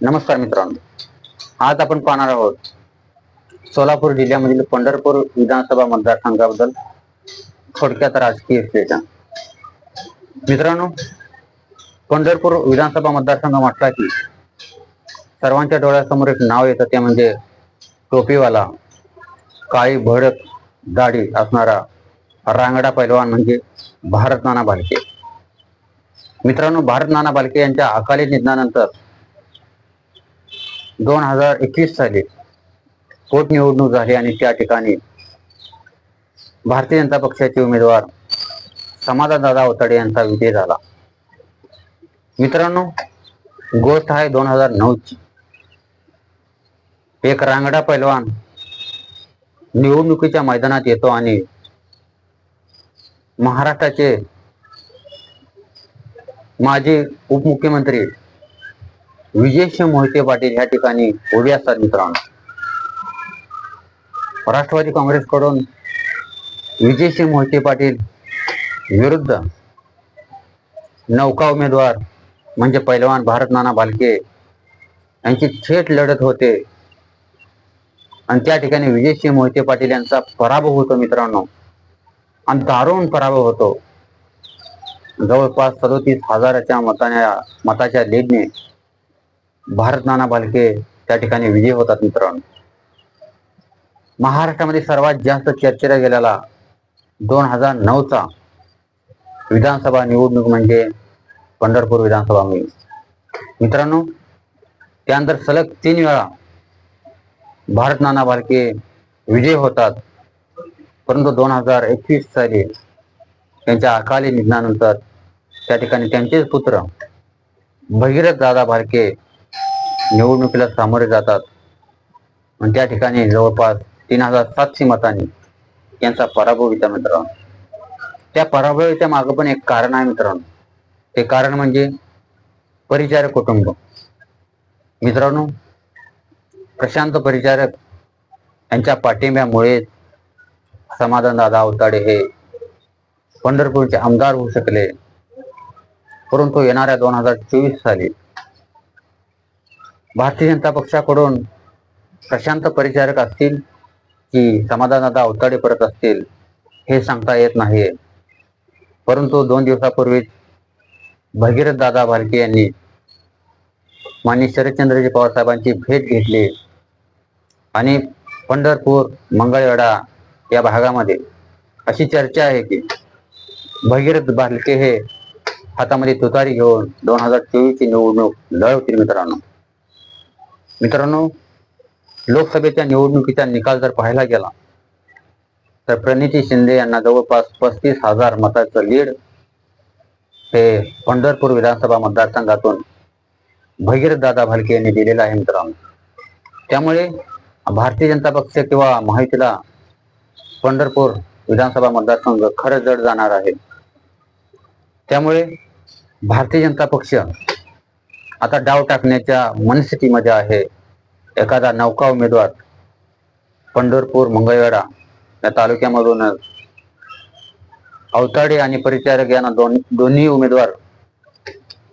नमस्कार मित्रांनो. आज आपण पाहणार आहोत सोलापूर जिल्ह्यामधील पंढरपूर विधानसभा मतदारसंघाबद्दल थोडक्यात राजकीय विश्लेषण. मित्रांनो पंढरपूर विधानसभा मतदारसंघ म्हटला की सर्वांच्या डोळ्यासमोर एक नाव येतं ते म्हणजे टोपीवाला काळी भडक दाढी असणारा रांगडा पैलवान म्हणजे भारत नाना भालके मित्रांनो भारत नाना भालके यांच्या अकाली निधनानंतर दोन हजार एकवीस साली पोटनिवडणूक झाली आणि त्या ठिकाणी भारतीय जनता पक्षाचे उमेदवार समाधानदादा अवताडे यांचा विजय झाला. मित्रांनो गोष्ट आहे दोन हजार नऊची. एक रांगडा पैलवान निवडणुकीच्या मैदानात येतो आणि महाराष्ट्राचे माजी उपमुख्यमंत्री विजयसिंह मोहिते पाटील या ठिकाणी उभे असतात मित्रांनो. राष्ट्रवादी काँग्रेसकडून विजयसिंह मोहिते पाटील विरुद्ध नौका उमेदवार म्हणजे पैलवान भारत नाना भालके यांची थेट लढत होते. आणि त्या ठिकाणी विजयसिंह मोहिते पाटील यांचा पराभव होतो मित्रांनो. आणि दारुण पराभव होतो. जवळपास सदोतीस हजाराच्या मताने मताच्या लीडने भारत नाना भालके त्या ठिकाणी विजय होतात मित्रांनो. महाराष्ट्रामध्ये सर्वात जास्त चर्चेला गेलेला दोन हजार नऊचा विधानसभा निवडणूक म्हणजे पंढरपूर विधानसभा मित्रांनो त्यानंतर सलग तीन वेळा भारत नाना भालके विजय होतात. परंतु दोन हजार एकवीस साली त्यांच्या अकाली निधनानंतर त्या ठिकाणी त्यांचेच पुत्र भगीरथ दादा भालके निवडणुकीला सामोरे जातात. आणि त्या ठिकाणी जवळपास तीन हजार सातशे मतांनी यांचा पराभव होता मित्रांनो. त्या पराभवाच्या मागं पण एक कारण आहे मित्रांनो. ते कारण म्हणजे परिचारक कुटुंब. मित्रांनो प्रशांत परिचारक यांच्या पाठिंब्यामुळे समाधान दादा अवताडे हे पंढरपूरचे आमदार होऊ शकले. परंतु येणाऱ्या दोन हजार चोवीस साली भारतीय जनता पक्षाकडून प्रशांत परिचारक असतील की समाधानदादा अवताडे परत असतील हे सांगता येत नाही परंतु दोन दिवसापूर्वीच भगीरथ दादा भालके यांनी माननीय शरदचंद्रजी पवार साहेबांची भेट घेतली आणि पंढरपूर मंगळवेढा या भागामध्ये अशी चर्चा आहे की भगीरथ भालके हे हातामध्ये तुतारी घेऊन दोन हजार चोवीसची निवडणूक लढवतील मित्रांनो. मित्रांनो लोकसभेच्या निवडणुकीचा निकाल जर पाहायला गेला तर प्रणिती शिंदे यांना जवळपास पस्तीस हजार मताचं लीड हे पंढरपूर विधानसभा मतदारसंघातून भगीरथ दादा भालके यांनी दिलेलं आहे मित्रांनो. त्यामुळे भारतीय जनता पक्ष किंवा माहितीला पंढरपूर विधानसभा मतदारसंघ खरं जड जाणार आहे. त्यामुळे भारतीय जनता पक्ष आता डाव टाकण्याच्या मनस्थितीमध्ये आहे. एखादा नौका उमेदवार पंढरपूर मंगळवेढा या तालुक्यामधूनच अवताडे आणि परिचारक यांना दोन दोन्ही उमेदवार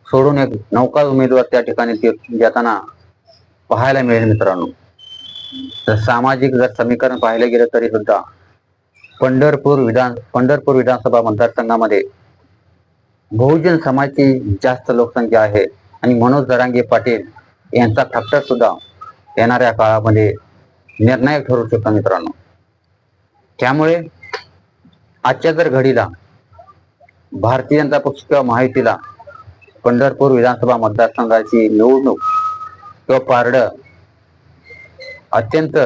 सोडून एक नौका उमेदवार त्या ठिकाणी जाताना पाहायला मिळेल मित्रांनो. तर सामाजिक जर समीकरण पाहिलं गेलं तरी सुद्धा पंढरपूर विधान पंढरपूर विधानसभा मतदारसंघामध्ये बहुजन समाजाची जास्त लोकसंख्या आहे. आणि मनोज दरांगे पाटील यांचा फॅक्टर सुद्धा येणाऱ्या काळामध्ये निर्णायक ठरू शकतो मित्रांनो. त्यामुळे आजच्या जर घडीला भारतीय जनता पक्ष किंवा महायुतीला पंढरपूर विधानसभा मतदारसंघाची निवडणूक किंवा पारड अत्यंत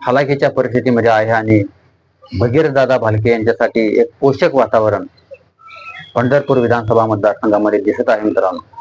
हलाखीच्या परिस्थितीमध्ये आहे आणि भगीरदादा भालके यांच्यासाठी एक पोषक वातावरण पंढरपूर विधानसभा मतदारसंघामध्ये दिसत आहे मित्रांनो.